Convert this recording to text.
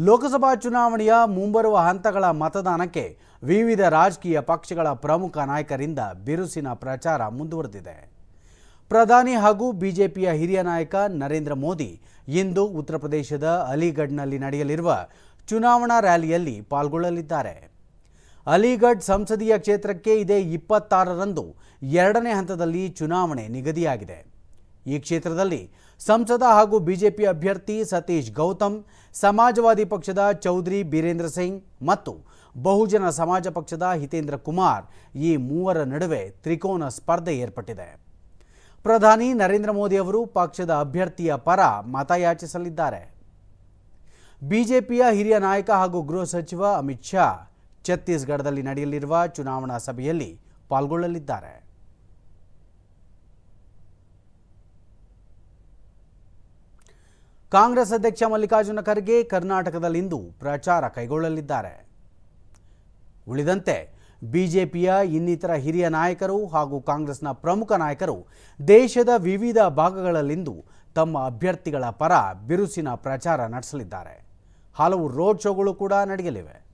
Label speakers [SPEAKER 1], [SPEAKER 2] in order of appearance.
[SPEAKER 1] ಲೋಕಸಭಾ ಚುನಾವಣೆಯ ಮುಂಬರುವ ಹಂತಗಳ ಮತದಾನಕ್ಕೆ ವಿವಿಧ ರಾಜಕೀಯ ಪಕ್ಷಗಳ ಪ್ರಮುಖ ನಾಯಕರಿಂದ ಬಿರುಸಿನ ಪ್ರಚಾರ ಮುಂದುವರೆದಿದೆ. ಪ್ರಧಾನಿ ಹಾಗೂ ಬಿಜೆಪಿಯ ಹಿರಿಯ ನಾಯಕ ನರೇಂದ್ರ ಮೋದಿ ಇಂದು ಉತ್ತರ ಪ್ರದೇಶದ ಅಲಿಗಢ್ನಲ್ಲಿ ನಡೆಯಲಿರುವ ಚುನಾವಣಾ ರ್ಯಾಲಿಯಲ್ಲಿ ಪಾಲ್ಗೊಳ್ಳಲಿದ್ದಾರೆ. ಅಲಿಗಢ್ ಸಂಸದೀಯ ಕ್ಷೇತ್ರಕ್ಕೆ ಇದೇ ಇಪ್ಪತ್ತಾರರಂದು ಎರಡನೇ ಹಂತದಲ್ಲಿ ಚುನಾವಣೆ ನಿಗದಿಯಾಗಿದೆ. ಈ ಕ್ಷೇತ್ರದಲ್ಲಿ ಸಂಸದ ಹಾಗೂ ಬಿಜೆಪಿ ಅಭ್ಯರ್ಥಿ ಸತೀಶ್ ಗೌತಮ್, ಸಮಾಜವಾದಿ ಪಕ್ಷದ ಚೌಧರಿ ಬೀರೇಂದ್ರ ಸಿಂಗ್ ಮತ್ತು ಬಹುಜನ ಸಮಾಜ ಪಕ್ಷದ ಹಿತೇಂದ್ರ ಕುಮಾರ್ ಈ ಮೂವರ ನಡುವೆ ತ್ರಿಕೋನ ಸ್ಪರ್ಧೆ ಏರ್ಪಟ್ಟಿದೆ. ಪ್ರಧಾನಿ ನರೇಂದ್ರ ಮೋದಿ ಅವರು ಪಕ್ಷದ ಅಭ್ಯರ್ಥಿಯ ಪರ ಮತಯಾಚಿಸಲಿದ್ದಾರೆ. ಬಿಜೆಪಿಯ ಹಿರಿಯ ನಾಯಕ ಹಾಗೂ ಗೃಹ ಸಚಿವ ಅಮಿತ್ ಶಾ ಛತ್ತೀಸ್ಗಢದಲ್ಲಿ ನಡೆಯಲಿರುವ ಚುನಾವಣಾ ಸಭೆಯಲ್ಲಿ ಪಾಲ್ಗೊಳ್ಳಲಿದ್ದಾರೆ. ಕಾಂಗ್ರೆಸ್ ಅಧ್ಯಕ್ಷ ಮಲ್ಲಿಕಾರ್ಜುನ ಖರ್ಗೆ ಕರ್ನಾಟಕದಲ್ಲಿಂದು ಪ್ರಚಾರ ಕೈಗೊಳ್ಳಲಿದ್ದಾರೆ. ಉಳಿದಂತೆ ಬಿಜೆಪಿಯ ಇನ್ನಿತರ ಹಿರಿಯ ನಾಯಕರು ಹಾಗೂ ಕಾಂಗ್ರೆಸ್ನ ಪ್ರಮುಖ ನಾಯಕರು ದೇಶದ ವಿವಿಧ ಭಾಗಗಳಲ್ಲಿಂದು ತಮ್ಮ ಅಭ್ಯರ್ಥಿಗಳ ಪರ ಬಿರುಸಿನ ಪ್ರಚಾರ ನಡೆಸಲಿದ್ದಾರೆ. ಹಲವು ರೋಡ್ ಶೋಗಳು ಕೂಡ ನಡೆಯಲಿವೆ.